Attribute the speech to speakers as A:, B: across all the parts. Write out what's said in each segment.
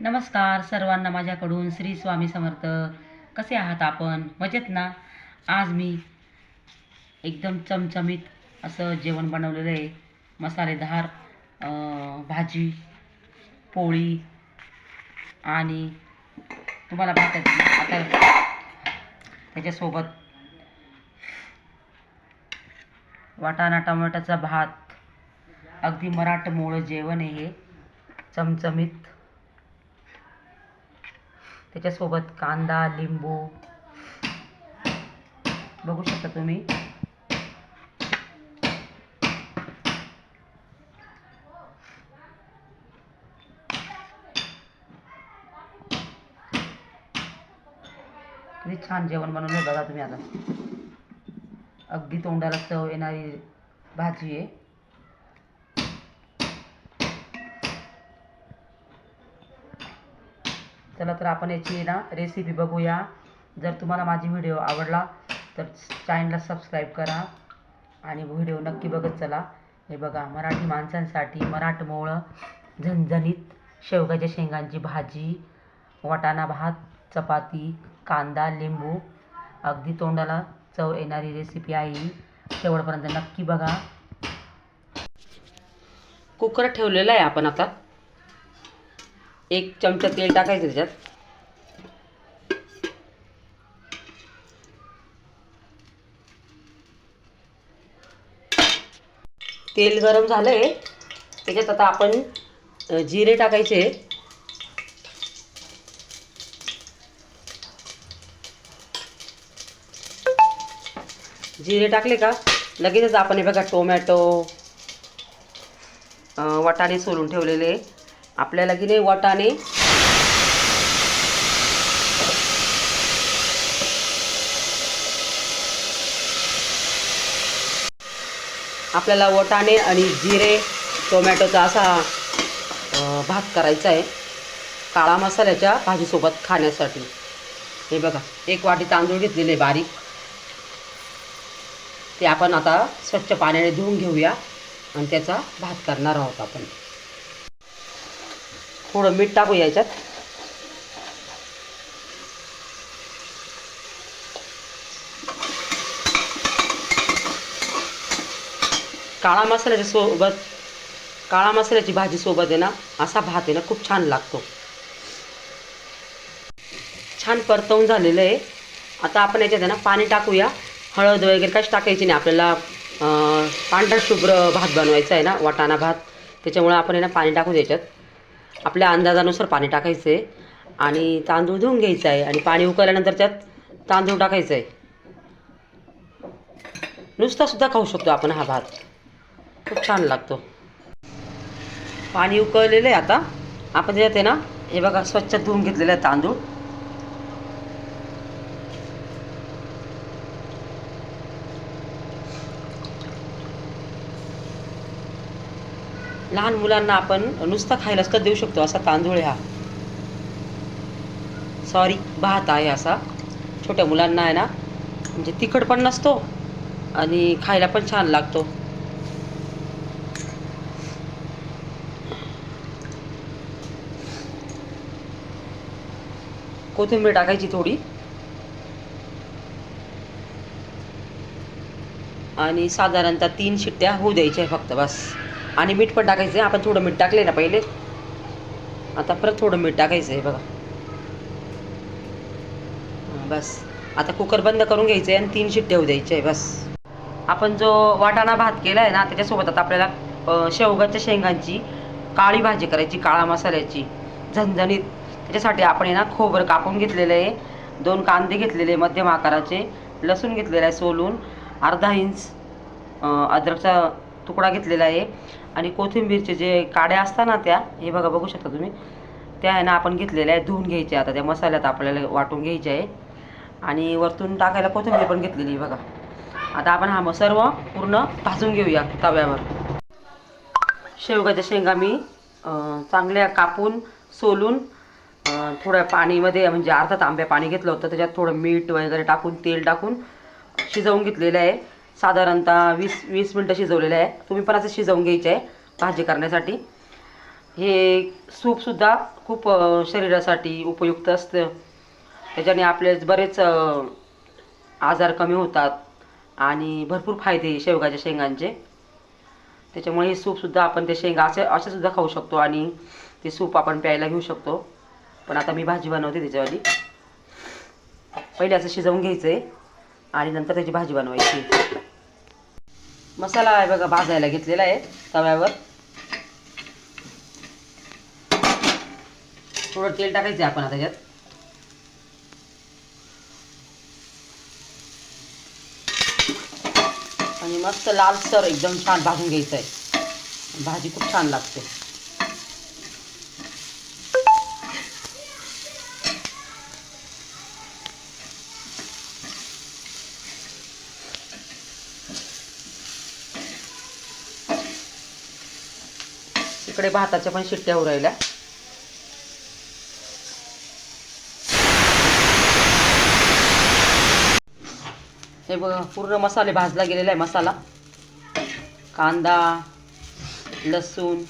A: नमस्कार सर्वांना माझ्याकडून श्री स्वामी समर्थ. कसे आहात आपण? मजेत ना? आज मी एकदम चमचमीत असं जेवण बनवलेलं आहे. मसालेदार भाजी पोळी आणि तुम्हाला भाताची आता त्याच्यासोबत वाटाणा टमाट्याचा भात. अगदी मराठमोळं जेवण आहे हे. चमचमीत त्याच्यासोबत कांदा लिंबू. बघू शकता तुम्ही. किती छान जेवण बनवलं बघा तुम्ही आता. अगदी तोंडाला चव येणारी भाजी आहे. चला तर आपण याची ना रेसिपी बघूया. जर तुम्हाला माझी व्हिडिओ आवडला तर चॅनलला सबस्क्राईब करा आणि व्हिडिओ नक्की बघत चला. हे बघा मराठी माणसांसाठी मराठमोळं झणझणीत शेवग्याच्या शेंगांची भाजी वाटाणा भात चपाती कांदा लिंबू. अगदी तोंडाला चव येणारी रेसिपी आहे ही. शेवटपर्यंत नक्की बघा. कुकर ठेवलेला आहे आपण आता. एक चमचा तेल टाकायचं त्याच्यात. तेल गरम झालंय. त्याच्यात आता आपण जिरे टाकायचे. जिरे टाकले का? लगेचच आपण हे बघा टोमॅटो वाटाणे सोलून ठेवलेले. आपल्याला की नाही वाटाणे. आपल्याला वाटाणे आणि जिरे टोमॅटोचा असा भात करायचा आहे. काळा मसाल्याच्या भाजीसोबत खाण्यासाठी. हे बघा एक वाटी तांदूळ घेतलेले बारीक. ते आपण आता स्वच्छ पाण्याने धुवून घेऊया आणि त्याचा भात करणार आहोत आपण. थोडं मीठ टाकू याच्यात काळा मसाल्याच्या सोबत काळा मसाल्याची भाजी सोबत आहे ना असा भात आहे ना खूप छान लागतो. छान परतवून झालेलं आहे. आता आपण याच्यात आहे ना पाणी टाकूया. हळद वगैरे काहीच टाकायची नाही. आपल्याला पांढरशुभ्र पांढरा शुभ्र भात बनवायचा आहे ना वाटाणा भात. त्याच्यामुळे आपण आहे ना पाणी टाकू त्याच्यात आपल्या अंदाजानुसार पाणी टाकायचं आहे आणि तांदूळ धुवून घ्यायचा आहे. आणि पाणी उकळल्यानंतर त्यात तांदूळ टाकायचं आहे नुसता सुद्धा खाऊ शकतो आपण हा भात. खूप छान लागतो. पाणी उकळलेलं आहे आता. आपण त्याच्यात आहे ना हे बघा स्वच्छ धुवून घेतलेलं आहे तांदूळ. लहान मुलांना आपण नुसता खायलाच का देऊ शकतो? असा तांदूळ हा. सॉरी भात आहे असा. छोट्या मुलांना आहे ना म्हणजे तिखट पण नसतो आणि खायला पण छान लागतो. कोथिंबीर टाकायची थोडी. आणि साधारणतः तीन शिट्ट्या होऊ द्यायच्या फक्त बस. आणि मीठ पण टाकायचं आहे. आपण थोडं मीठ टाकले ना पहिले. आता परत थोडं मीठ टाकायचं आहे बघा. बस. आता कुकर बंद करून घ्यायचं आहे आणि तीन शिट्ट्या होऊ द्यायच्या आहे. बस. आपण जो वाटाणा भात केला आहे ना त्याच्यासोबत आता आपल्याला शेवगाच्या शेंगांची काळी भाजी करायची काळा मसाल्याची झणझणीत. त्याच्यासाठी आपण ना खोबरं कापून घेतलेलं आहे. दोन कांदे घेतलेले मध्यम आकाराचे. लसूण घेतलेलं आहे सोलून. अर्धा इंच अद्रकचा तुकडा घेतलेला आहे. आणि कोथिंबीरचे जे काड्या असतात ना त्या हे बघा बघू शकता तुम्ही. त्या आहे ना आपण घेतलेल्या आहे धुवून घ्यायच्या. आता त्या मसाल्यात आपल्याला वाटून घ्यायच्या आहे. आणि वरतून टाकायला कोथिंबीर पण घेतलेली आहे बघा. आता आपण हा मग सर्व पूर्ण भाजून घेऊया तव्यावर. शेवगाच्या शेंगा मी चांगल्या कापून सोलून थोड्या पाणीमध्ये म्हणजे अर्धा तांब्या पाणी घेतलं होतं. त्याच्यात थोडं मीठ वगैरे टाकून तेल टाकून शिजवून घेतलेलं आहे. साधारणतः वीस वीस मिनटं शिजवलेलं आहे. तुम्ही पण असं शिजवून घ्यायचं आहे भाजी करण्यासाठी. हे सूपसुद्धा खूप शरीरासाठी उपयुक्त असतं. त्याच्याने आपले बरेच आजार कमी होतात आणि भरपूर फायदे शेवगाच्या शेंगांचे. त्याच्यामुळे हे सूपसुद्धा आपण ते शेंगा असे असेसुद्धा खाऊ शकतो आणि ते सूप आपण प्यायला घेऊ शकतो. पण आता मी भाजी बनवते त्याच्यावाली. पहिले असं शिजवून घ्यायचं आहे आणि नंतर त्याची भाजी बनवायची. मसाला आहे बघा भाजायला घेतलेला आहे तव्यावर. थोडं तेल टाकायचं आहे आपण आता त्याच्यात आणि मस्त लालसर एकदम छान भाजून घ्यायचं आहे. भाजी खूप छान लागते. इकडे भाताच्या पण शिट्ट्या उरायल्या हे बघा पूर्ण मसाले भाजला गेलेला आहे मसाला. कांदा लसूण.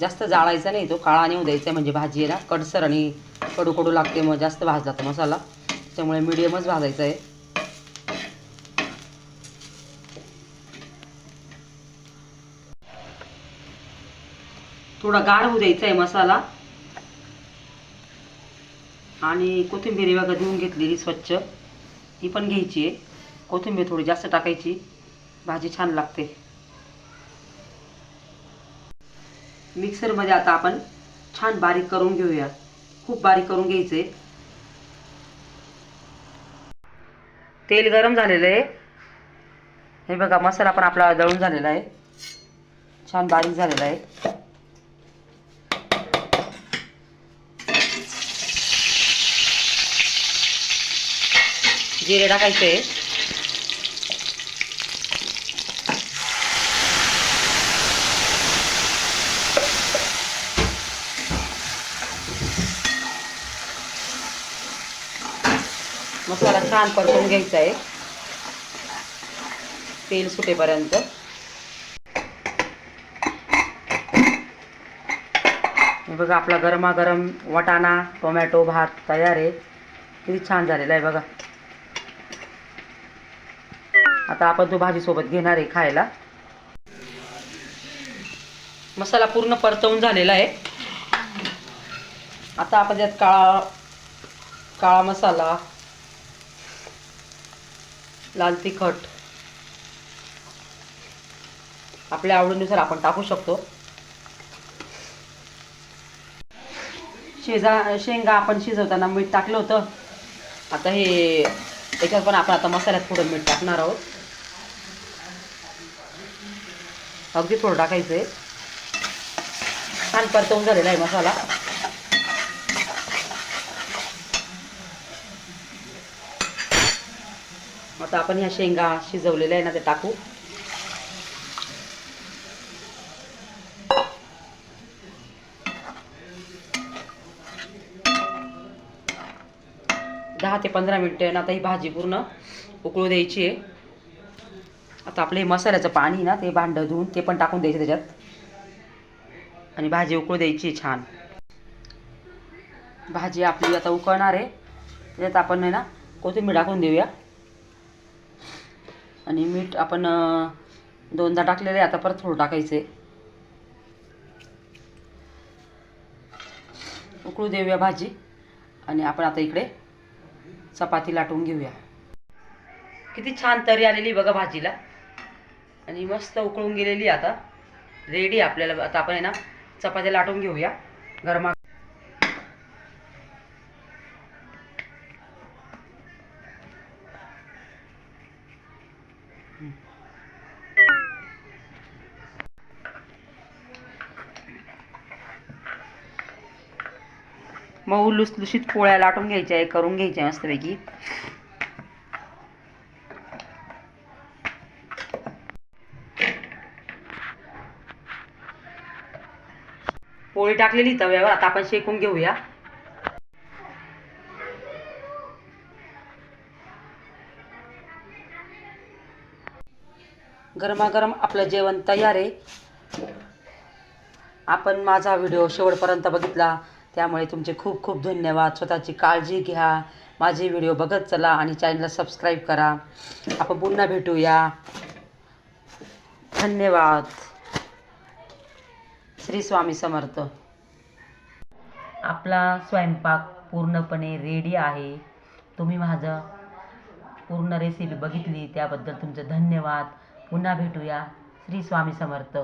A: जास्त जाळायचा नाही तो काळा नेऊ द्यायचा म्हणजे भाजी कडसर आणि कडू कडू लागते मग जास्त भाजला तो मसाला. त्यामुळे मीडियमच भाजायचा आहे. थोडा गाढ होऊ द्यायचा आहे मसाला. आणि कोथिंबीर बघा धुवून घेतलेली स्वच्छ. ती पण घ्यायची आहे. कोथिंबीर थोडी जास्त टाकायची. भाजी छान लागते. मिक्सरमध्ये आता आपण छान बारीक करून घेऊया. खूप बारीक करून घ्यायचे तेल गरम झालेलं आहे. हे बघा मसाला पण आपला दळून झालेला आहे. छान बारीक झालेला आहे. जिरे टाकायचे मसाला छान परतून घ्यायचा आहे तेल सुटेपर्यंत बघा आपला गरमागरम वटाणा टोमॅटो भात तयार आहे. किती छान झालेला आहे बघा. आता आपण तो भाजीसोबत घेणार आहे खायला. मसाला पूर्ण परतवून झालेला आहे. आता आपण त्यात काळा काळा मसाला लाल तिखट आपल्या आवडीनुसार आपण टाकू शकतो. शेजा शेंगा आपण शिजवताना मीठ टाकलं होतं. आता हे त्याच्यात पण आपण आता मसाल्यात पुढं मीठ टाकणार आहोत. अगदी थोडं टाकायचं आहे छान परतवून झालेला आहे मसाला. आता आपण ह्या शेंगा शिजवलेल्या आहे ना ते टाकू. दहा ते पंधरा मिनटं आता ही भाजी पूर्ण उकळू द्यायची आहे. आता आपलं हे मसाल्याचं पाणी ना ते भांडं धुवून ते पण टाकून द्यायचं त्याच्यात. आणि भाजी उकळू द्यायची छान. भाजी आपली आता उकळणार आहे. त्याच्यात आपण ना कोथिंबीर टाकून देऊया. आणि मीठ आपण दोनदा टाकलेलं आहे आता परत थोडं टाकायचं आहे. उकळू देऊया भाजी. आणि आपण आता इकडे चपाती लाटून घेऊया. किती छान तरी आलेली बघा भाजीला. आणि मस्त उकळून गेलेली आता. रेडी आपल्याला. आता आपण आहे ना चपात्या लाटून घेऊया. गरमा मऊ लुसलुशीत पोळ्या लाटून घ्यायच्या आहे करून घ्यायच्या मस्तपैकी. पोळी टाकलेली तव्यावर आता आपण शेकून घेऊया. गरमागरम आपलं जेवण तयार आहे. आपण माझा व्हिडिओ शेवटपर्यंत बघितला त्यामुळे तुमचे खूप खूप धन्यवाद. स्वतःची काळजी घ्या. माझे व्हिडिओ बघत चला आणि चॅनलला सबस्क्राईब करा. आपण पुन्हा भेटूया. धन्यवाद. श्री स्वामी समर्थ. आपला स्वयंपाक पूर्णपणे रेडी आहे. तुम्ही माझं पूर्ण रेसिपी बघितली त्याबद्दल तुमचं धन्यवाद. पुन्हा भेटूया. श्री स्वामी समर्थ.